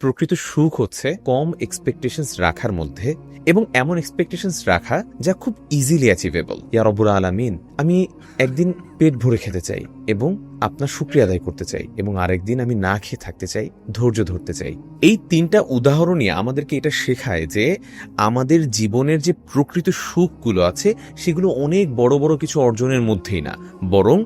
প্রকৃত সুখ হচ্ছে কম এক্সপেকটেশনস রাখার মধ্যে এবং এমন এক্সপেকটেশনস রাখা যা খুব ইজিলি অ্যাচিভেবল ইয়া আলামিন আমি একদিন পেট ভরে খেতে চাই এবং আপনার শুক্রিয়া আদায় করতে চাই এবং আরেকদিন আমি না খেয়ে থাকতে চাই, ধৈর্য ধরতে চাই। এই তিনটা উদাহরণই আমাদেরকে এটা শেখায় যে আমাদের জীবনের যে প্রকৃত সুখগুলো আছে, সেগুলো অনেক বড় বড় কিছু অর্জনের মধ্যেই না। বরং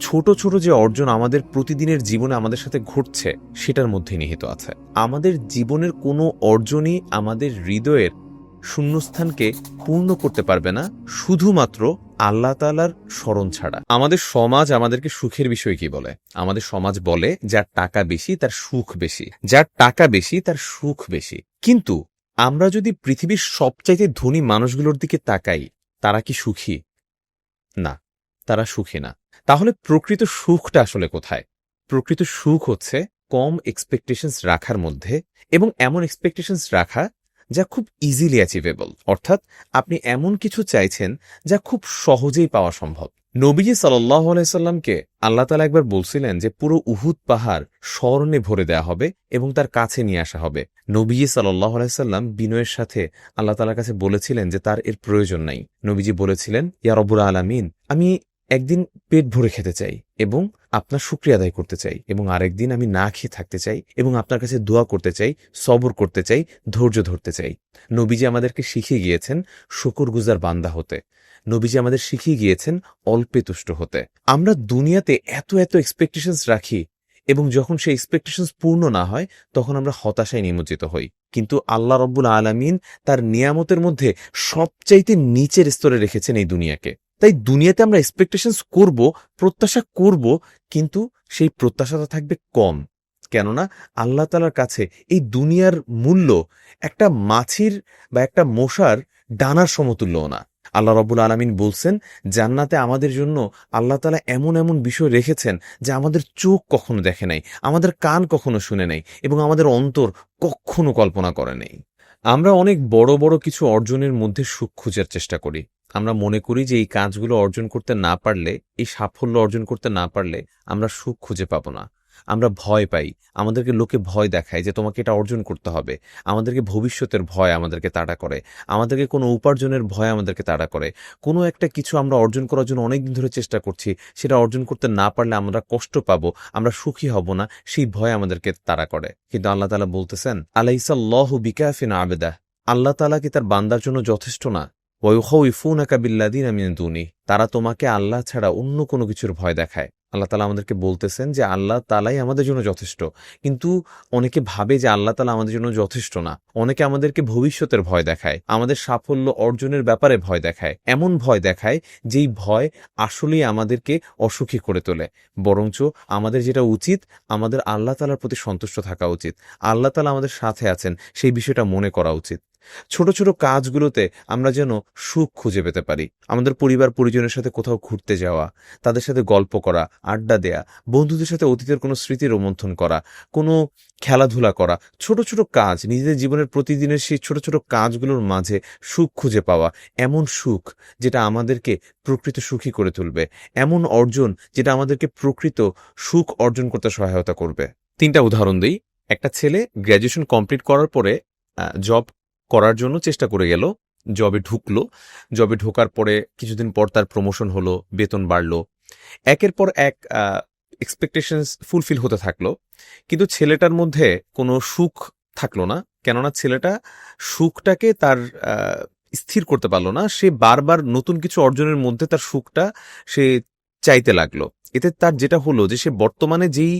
ছোট ছোট যে অর্জন আমাদের প্রতিদিনের জীবনে আমাদের সাথে ঘটছে, সেটার মধ্যে নিহিত আছে। আমাদের জীবনের কোনো অর্জনই আমাদের হৃদয়ের শূন্যস্থানকে পূর্ণ করতে পারবে না, শুধুমাত্র আল্লাহ তালার স্মরণ ছাড়া। আমাদের সমাজ আমাদেরকে সুখের বিষয় কি বলে? আমাদের সমাজ বলে, যার টাকা বেশি, তার সুখ বেশি। যার টাকা বেশি, তার সুখ বেশি। কিন্তু আমরা যদি পৃথিবীর সবচাইতে ধনী মানুষগুলোর দিকে তাকাই, তারা কি সুখী? না, তারা সুখী না। তাহলে প্রকৃত সুখটা আসলে কোথায়? প্রকৃত সুখ হচ্ছে কম এক্সপেকটেশনস রাখার মধ্যে এবং এমন এক্সপেকটেশনস রাখা যা খুব ইজিলি অ্যাচিভেবল অর্থাৎ আপনি এমন কিছু চাইছেন যা খুব সহজেই পাওয়া সম্ভব। নবীজি সাল্লাহ আলাইসাল্লামকে আল্লাহ তালা একবার বলছিলেন যে, পুরো উহুদ পাহাড় স্মরণে ভরে দেয়া হবে এবং তার কাছে নিয়ে আসা হবে। নবীজি সাল্লাহ আলাইসাল্লাম বিনয়ের সাথে আল্লাহ তালার কাছে বলেছিলেন যে, তার এর প্রয়োজন নাই। নবীজি বলেছিলেন, ইয়া রব্বুল আলামিন, আমি একদিন পেট ভরে খেতে চাই এবং আপনার শুক্রিয়া আদায় করতে চাই এবং আরেকদিন আমি না খেয়ে থাকতে চাই এবং আপনার কাছে দোয়া করতে চাই, সবর করতে চাই, ধৈর্য ধরতে চাই। নবীজি আমাদেরকে শিখিয়ে গিয়েছেন শুকুর গুজার বান্দা হতে। নবীজি আমাদের শিখিয়ে গিয়েছেন অল্পে তুষ্ট হতে। আমরা দুনিয়াতে এত এত এক্সপেকটেশনস রাখি এবং যখন সেই এক্সপেকটেশনস পূর্ণ না হয়, তখন আমরা হতাশায় নিমজ্জিত হই। কিন্তু আল্লাহ রব্বুল আলামিন তার নিয়ামতের মধ্যে সবচাইতে নিচের স্তরে রেখেছেন এই দুনিয়াকে। তাই দুনিয়াতে আমরা এক্সপেকটেশনস করব, প্রত্যাশা করব, কিন্তু সেই প্রত্যাশাটা থাকবে কম। কেননা আল্লাহ তালার কাছে এই দুনিয়ার মূল্য একটা মাছির বা একটা মশার ডানার সমতুল্যও না। আল্লাহ রব্বুল আলমিন বলছেন, জান্নাতে আমাদের জন্য আল্লাহ তালা এমন এমন বিষয় রেখেছেন যা আমাদের চোখ কখনো দেখে নাই, আমাদের কান কখনো শুনে নাই এবং আমাদের অন্তর কখনো কল্পনা করে নেই। আমরা অনেক বড় বড় কিছু অর্জনের মধ্যে সুখ খোঁজার চেষ্টা করি। আমরা মনে করি যে এই কাজগুলো অর্জন করতে না পারলে, এই সাফল্য অর্জন করতে না পারলে আমরা সুখ খুঁজে পাবো না। আমরা ভয় পাই। আমাদেরকে লোকে ভয় দেখায় যে তোমাকে এটা অর্জন করতে হবে। আমাদেরকে ভবিষ্যতের ভয় আমাদেরকে তাড়া করে। আমাদেরকে কোনো উপার্জনের ভয় আমাদেরকে তাড়া করে। কোনো একটা কিছু আমরা অর্জন করার জন্য অনেকদিন ধরে চেষ্টা করছি। সেটা অর্জন করতে না পারলে আমরা কষ্ট পাবো, আমরা সুখী হব না, সেই ভয় আমাদেরকে তাড়া করে। কিন্তু আল্লাহ তালা বলতেছেন, আলাইসাল্লাহ বিকাফিন আবেদা আল্লাহ তালা কি তার বান্দার জন্য যথেষ্ট না? ওয়ুফুনাকা বিল্লাদিন আমিন দুনি তারা তোমাকে আল্লাহ ছাড়া অন্য কোনো কিছুর ভয় দেখায়। আল্লাহ তালা আমাদেরকে বলতেছেন যে আল্লাহ তালাই আমাদের জন্য যথেষ্ট, কিন্তু অনেকে ভাবে যে আল্লাহ তালা আমাদের জন্য যথেষ্ট না। অনেকে আমাদেরকে ভবিষ্যতের ভয় দেখায়, আমাদের সাফল্য অর্জনের ব্যাপারে ভয় দেখায়, এমন ভয় দেখায় যেই ভয় আসলেই আমাদেরকে অসুখী করে তোলে। বরঞ্চ আমাদের যেটা উচিত, আমাদের আল্লাহ তালার প্রতি সন্তুষ্ট থাকা উচিত। আল্লাহ তালা আমাদের সাথে আছেন, সেই বিষয়টা মনে করা উচিত। ছোট ছোট কাজগুলোতে আমরা যেন সুখ খুঁজে পেতে পারি। আমাদের পরিবার পরিজনের সাথে কোথাও ঘুরতে যাওয়া, তাদের সাথে গল্প করা, আড্ডা দেয়া, বন্ধুদের সাথে অতীতের কোনো স্মৃতি রোমন্থন করা, কোনো খেলাধুলা করা, ছোট ছোট কাজ, নিজেদের জীবনের প্রতিদিনের সেই ছোট ছোট কাজগুলোর মাঝে সুখ খুঁজে পাওয়া, এমন সুখ যেটা আমাদেরকে প্রকৃত সুখী করে তুলবে, এমন অর্জন যেটা আমাদেরকে প্রকৃত সুখ অর্জন করতে সহায়তা করবে। তিনটা উদাহরণ দিই। একটা ছেলে গ্র্যাজুয়েশন কমপ্লিট করার পরে জব করার জন্য চেষ্টা করে গেল। জবে ঢুকলো। জবে ঢোকার পরে কিছুদিন পর তার প্রমোশন হলো, বেতন বাড়লো। একের পর এক এক্সপেকটেশনস ফুলফিল হতে থাকল। কিন্তু ছেলেটার মধ্যে কোনো সুখ থাকল না। কেননা ছেলেটা সুখটাকে তার স্থির করতে পারল না। সে বারবার নতুন কিছু অর্জনের মধ্যে তার সুখটা সে চাইতে লাগল। এতে তার যেটা হলো যে সে বর্তমানে যেই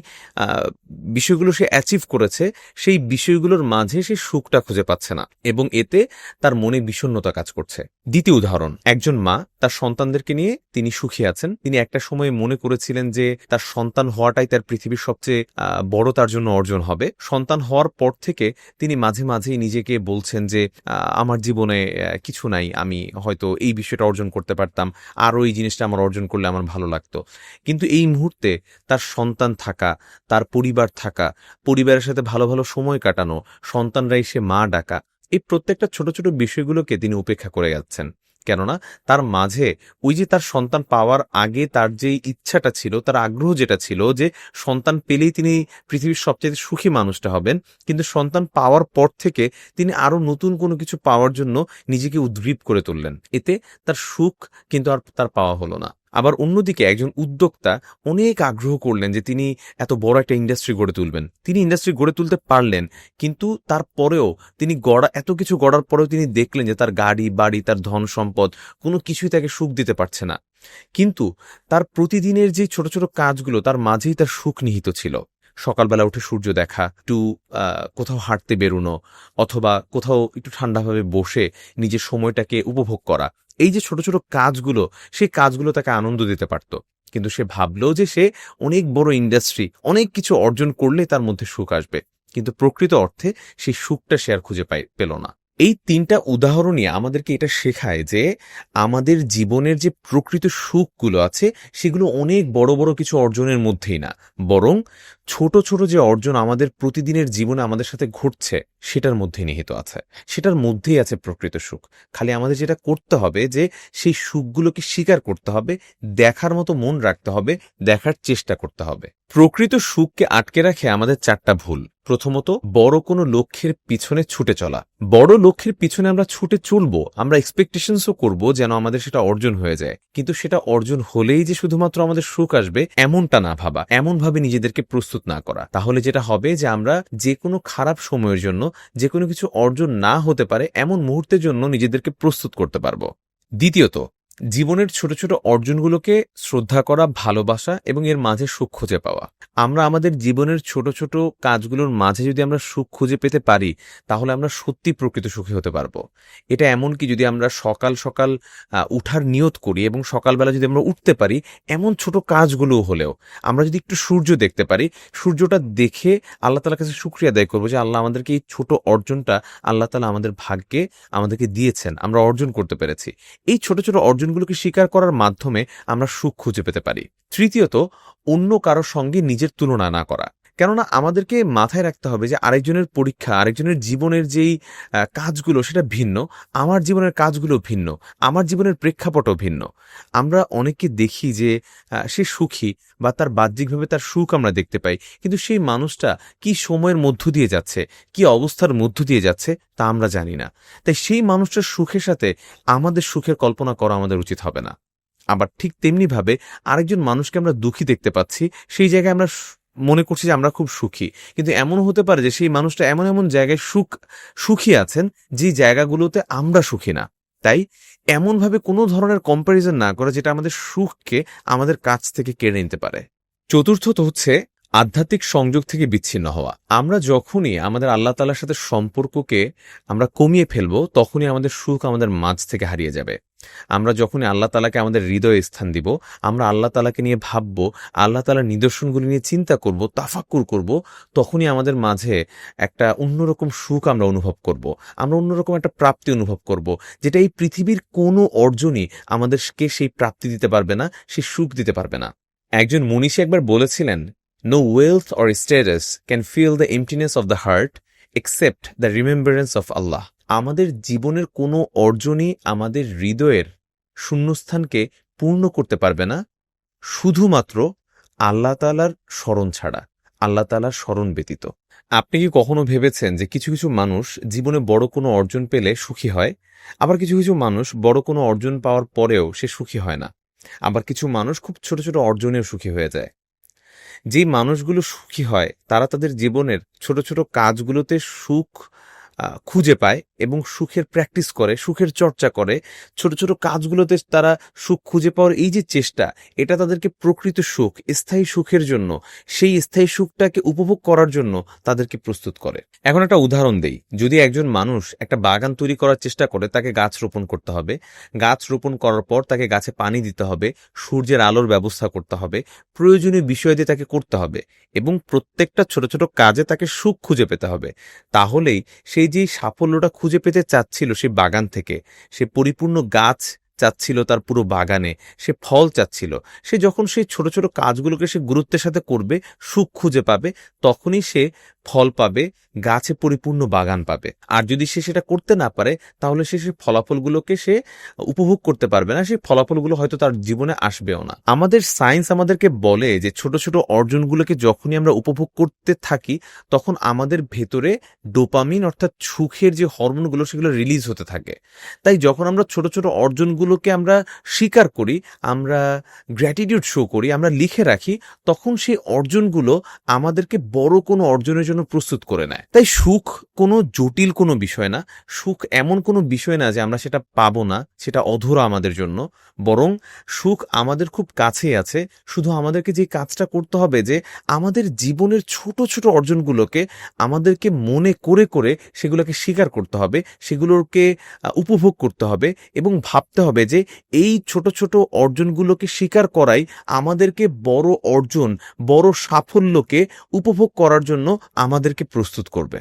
বিষয়গুলো সে অ্যাচিভ করেছে, সেই বিষয়গুলোর মাঝে সে সুখটা খুঁজে পাচ্ছে না। এবং এতে তার মনে বিষণ্নতা কাজ করছে। দ্বিতীয় উদাহরণ, একজন মা তার সন্তানদেরকে নিয়ে তিনি সুখী আছেন। তিনি একটা সময়ে মনে করেছিলেন যে তার সন্তান হওয়াটাই তার পৃথিবীর সবচেয়ে বড় তার জন্য অর্জন হবে। সন্তান হওয়ার পর থেকে তিনি মাঝে মাঝেই নিজেকে বলছেন যে আমার জীবনে কিছু নাই, আমি হয়তো এই বিষয়টা অর্জন করতে পারতাম। আরও এই জিনিসটা আমার অর্জন করলে আমার ভালো লাগতো। কিন্তু এই মুহূর্তে তার সন্তান থাকা, তার পরিবার থাকা, পরিবারের সাথে ভালো ভালো সময় কাটানো সন্তানরা এসে মা ডাকা এই প্রত্যেকটা ছোট ছোট বিষয়গুলোকে তিনি উপেক্ষা করে যাচ্ছেন। কেননা তার মাঝে ওই যে তার সন্তান পাওয়ার আগে তার যে ইচ্ছাটা ছিল, তার আগ্রহ যেটা ছিল যে সন্তান পেলেই তিনি পৃথিবীর সবচেয়ে সুখী মানুষটা হবেন, কিন্তু সন্তান পাওয়ার পর থেকে তিনি আরও নতুন কোনো কিছু পাওয়ার জন্য নিজেকে উদ্গ্রীব করে তুললেন। এতে তার সুখ কিন্তু আর তার পাওয়া হলো না। আবার অন্যদিকে একজন উদ্যোক্তা অনেক আগ্রহ করলেন যে তিনি এত বড় একটা ইন্ডাস্ট্রি গড়ে তুলবেন। তিনি ইন্ডাস্ট্রি গড়ে তুলতে পারলেন, কিন্তু তারপরেও তিনি গড়া, এত কিছু গড়ার পরেও তিনি দেখলেন যে তার গাড়ি, বাড়ি, তার ধন সম্পদ কোনো কিছুই তাকে সুখ দিতে পারছে না। কিন্তু তার প্রতিদিনের যে ছোট ছোট কাজগুলো, তার মাঝেই তার সুখ নিহিত ছিল। সকালবেলা উঠে সূর্য দেখা, একটু কোথাও হাঁটতে বেরোনো, অথবা কোথাও একটু ঠান্ডাভাবে বসে নিজের সময়টাকে উপভোগ করা। এই যে ছোট ছোট কাজগুলো, সেই কাজগুলো তাকে আনন্দ দিতে পারত। কিন্তু সে ভাবলো যে সে অনেক বড় ইন্ডাস্ট্রি অনেক কিছু অর্জন করলে তার মধ্যে সুখ আসবে। কিন্তু প্রকৃত অর্থে সেই সুখটা সে আর খুঁজে পাই পেল না। এই তিনটা উদাহরণই আমাদেরকে এটা শেখায় যে আমাদের জীবনের যে প্রকৃত সুখগুলো আছে, সেগুলো অনেক বড় বড় কিছু অর্জনের মধ্যেই না। বরং ছোট ছোট যে অর্জন আমাদের প্রতিদিনের জীবনে আমাদের সাথে ঘটছে, সেটার মধ্যেই নিহিত আছে। সেটার মধ্যেই আছে প্রকৃত সুখ। খালি আমাদের যেটা করতে হবে যে, সেই সুখগুলোকে স্বীকার করতে হবে, দেখার মতো মন রাখতে হবে, দেখার চেষ্টা করতে হবে। প্রকৃত সুখকে আটকে রাখে আমাদের চারটা ভুল। প্রথমত, বড় কোনো লক্ষ্যের পিছনে ছুটে চলা। বড় লক্ষ্যের পিছনে আমরা ছুটে চলবো, আমরা এক্সপেকটেশনসও করব যেন আমাদের সেটা অর্জন হয়ে যায়। কিন্তু সেটা অর্জন হলেই যে শুধুমাত্র আমাদের সুখ আসবে, এমনটা না ভাবা। এমন ভাবে নিজেদেরকে প্রস্তুত না করা। তাহলে যেটা হবে যে আমরা যে কোনো খারাপ সময়ের জন্য যে কোনো কিছু অর্জন না হতে পারে এমন মুহূর্তের জন্য নিজেদেরকে প্রস্তুত করতে পারব। দ্বিতীয়ত জীবনের ছোট ছোট অর্জনগুলোকে শ্রদ্ধা করা, ভালোবাসা এবং এর মাঝে সুখ খুঁজে পাওয়া। আমরা আমাদের জীবনের ছোট ছোট কাজগুলোর মাঝে যদি আমরা সুখ খুঁজে পেতে পারি, তাহলে আমরা সত্যি প্রকৃত সুখী হতে পারব। এটা এমন কি যদি আমরা সকাল সকাল উঠার নিয়ত করি এবং সকালবেলা যদি আমরা উঠতে পারি, এমন ছোট কাজগুলো হলেও আমরা যদি একটু সূর্য দেখতে পারি, সূর্যটা দেখে আল্লাহ তালার কাছে শুক্রিয়া আদায় করব যে আল্লাহ আমাদেরকে এই ছোট অর্জনটা আল্লাহ তালা আমাদের ভাগ্যে আমাদেরকে দিয়েছেন, আমরা অর্জন করতে পেরেছি। এই ছোট ছোট অর্জনগুলোকে স্বীকার করার মাধ্যমে আমরা সুখ খুঁজে পেতে পারি। তৃতীয়ত, অন্য কারোর সঙ্গে নিজের তুলনা না করা। কেননা আমাদেরকে মাথায় রাখতে হবে যে আরেকজনের পরীক্ষা, আরেকজনের জীবনের যেই কাজগুলো সেটা ভিন্ন, আমার জীবনের কাজগুলো ভিন্ন, আমার জীবনের প্রেক্ষাপটও ভিন্ন। আমরা অনেককে দেখি যে সে সুখী বা তার বাহ্যিকভাবে তার সুখ আমরা দেখতে পাই, কিন্তু সেই মানুষটা কি সময়ের মধ্য দিয়ে যাচ্ছে, কি অবস্থার মধ্য দিয়ে যাচ্ছে তা আমরা জানি না। তাই সেই মানুষটার সুখের সাথে আমাদের সুখের কল্পনা করা আমাদের উচিত হবে না। আবার ঠিক তেমনিভাবে আরেকজন মানুষকে আমরা দুঃখী দেখতে পাচ্ছি, সেই জায়গায় আমরা মনে করছি যে আমরা খুব সুখী। কিন্তু এমন হতে পারে যে সেই মানুষটা এমন এমন জায়গায় সুখ, সুখী আছেন, যে জায়গাগুলোতে আমরা সুখী না। তাই এমনভাবে কোনো ধরনের কম্প্যারিজন না করে যেটা আমাদের সুখকে আমাদের কাছ থেকে কেড়ে নিতে পারে। চতুর্থত হচ্ছে আধ্যাত্মিক সংযোগ থেকে বিচ্ছিন্ন হওয়া। আমরা যখনই আমাদের আল্লাহ তালার সাথে সম্পর্ককে আমরা কমিয়ে ফেলব, তখনই আমাদের সুখ আমাদের মাঝ থেকে হারিয়ে যাবে। আমরা যখনই আল্লাহ তালাকে আমাদের হৃদয়ে স্থান দিব, আমরা আল্লাহ তালাকে নিয়ে ভাববো, আল্লাহ তালার নিদর্শনগুলি নিয়ে চিন্তা করব, তাফাক্কুর করব, তখনই আমাদের মাঝে একটা অন্যরকম সুখ আমরা অনুভব করব। আমরা অন্যরকম একটা প্রাপ্তি অনুভব করব, যেটা এই পৃথিবীর কোনো অর্জনই আমাদেরকে সেই প্রাপ্তি দিতে পারবে না, সেই সুখ দিতে পারবে না। একজন মনীষী একবার বলেছিলেন no wealth or status can fill the emptiness of the heart except the remembrance of Allah আমাদের জীবনের কোনো অর্জনই আমাদের হৃদয়ের শূন্যস্থানকে পূর্ণ করতে পারবে না, শুধুমাত্র আল্লাহ তালার স্মরণ ছাড়া, আল্লাহ তালার স্মরণ ব্যতীত। আপনি কি কখনো ভেবেছেন যে কিছু কিছু মানুষ জীবনে বড় কোনো অর্জন পেলে সুখী হয়? আবার কিছু কিছু মানুষ বড় কোনো অর্জন পাওয়ার পরেও সে সুখী হয় না। আবার কিছু মানুষ খুব ছোট ছোট অর্জনেও সুখী হয়ে যায়। যেই মানুষগুলো সুখী হয় তারা তাদের জীবনের ছোট ছোট কাজগুলোতে সুখ খুঁজে পায় এবং সুখের প্র্যাকটিস করে, সুখের চর্চা করে। ছোট ছোট কাজগুলোতে তারা সুখ খুঁজে পাওয়ার এই যে চেষ্টা, এটা তাদেরকে প্রকৃত সুখ, স্থায়ী সুখের জন্য, সেই স্থায়ী সুখটাকে উপভোগ করার জন্য তাদেরকে প্রস্তুত করে। এখন একটা উদাহরণ দেই। যদি একজন মানুষ একটা বাগান তৈরি করার চেষ্টা করে, তাকে গাছ রোপণ করতে হবে। গাছ রোপণ করার পর তাকে গাছে পানি দিতে হবে, সূর্যের আলোর ব্যবস্থা করতে হবে, প্রয়োজনীয় বিষয় দিয়ে তাকে করতে হবে এবং প্রত্যেকটা ছোট ছোট কাজে তাকে সুখ খুঁজে পেতে হবে। তাহলেই সেই যে সাফল্যটা খুঁজে পেতে চাচ্ছিল সে বাগান থেকে, সে পরিপূর্ণ গাছ চাচ্ছিল তার পুরো বাগানে, সে ফল চাচ্ছিল, সে যখন সেই ছোট ছোট কাজগুলোকে সে গুরুত্বের সাথে করবে, সুখ খুঁজে পাবে, তখনই সে ফল পাবে, গাছে পরিপূর্ণ বাগান পাবে। আর যদি সে সেটা করতে না পারে, তাহলে সে সেই ফলাফলগুলোকে সে উপভোগ করতে পারবে না, সেই ফলাফলগুলো হয়তো তার জীবনে আসবেও না। আমাদের সায়েন্স আমাদেরকে বলে যে ছোট ছোট অর্জনগুলোকে যখনই আমরা উপভোগ করতে থাকি, তখন আমাদের ভেতরে ডোপামিন অর্থাৎ সুখের যে হরমোনগুলো, সেগুলো রিলিজ হতে থাকে। তাই যখন আমরা ছোট ছোট অর্জনগুলোকে আমরা স্বীকার করি, আমরা গ্র্যাটিটিউড শো করি, আমরা লিখে রাখি, তখন সেই অর্জনগুলো আমাদেরকে বড় কোনো অর্জনের জন্য প্রস্তুত করে নেয়। তাই সুখ কোনো জটিল কোনো বিষয় না। সুখ এমন কোনো বিষয় না যে আমরা সেটা পাবো না, সেটা অধরা আমাদের জন্য। বরং সুখ আমাদের খুব কাছেই আছে। শুধু আমাদেরকে যে কাজটা করতে হবে যে আমাদের জীবনের ছোট ছোট অর্জনগুলোকে আমাদেরকে মনে করে করে সেগুলোকে স্বীকার করতে হবে, সেগুলোকে উপভোগ করতে হবে এবং ভাবতে হবে যে এই ছোট ছোট অর্জনগুলোকে স্বীকার করাই আমাদেরকে বড় অর্জন, বড় সাফল্যকে উপভোগ করার জন্য আমাদেরকে প্রস্তুত করবে।